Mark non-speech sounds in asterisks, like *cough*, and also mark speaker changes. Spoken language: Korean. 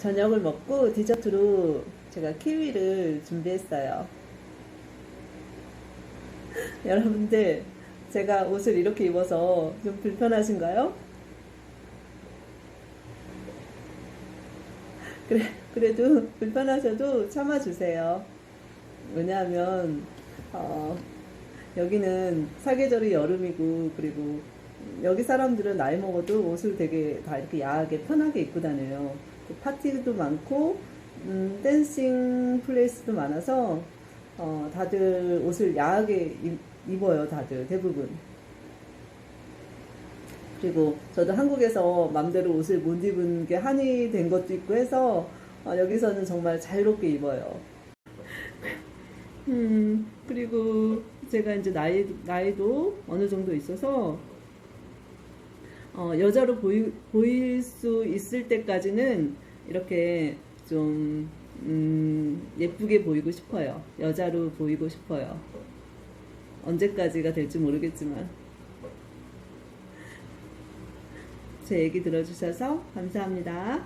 Speaker 1: 저녁을 먹고 디저트로 제가 키위를 준비했어요. *laughs* 여러분들, 제가 옷을 이렇게 입어서 좀 불편하신가요? *laughs* 그래, 그래도 불편하셔도 참아주세요. 왜냐하면, 어, 여기는 사계절이 여름이고, 그리고 여기 사람들은 나이 먹어도 옷을 되게 다 이렇게 야하게 편하게 입고 다녀요. 파티도 많고, 음, 댄싱 플레이스도 많아서, 어, 다들 옷을 야하게 입, 입어요, 다들, 대부분. 그리고 저도 한국에서 맘대로 옷을 못 입은 게 한이 된 것도 있고 해서, 어, 여기서는 정말 자유롭게 입어요. 음, 그리고 제가 이제 나이, 나이도 어느 정도 있어서, 어, 여자로 보이, 보일 수 있을 때까지는 이렇게 좀, 음, 예쁘게 보이고 싶어요. 여자로 보이고 싶어요. 언제까지가 될지 모르겠지만. 제 얘기 들어주셔서 감사합니다.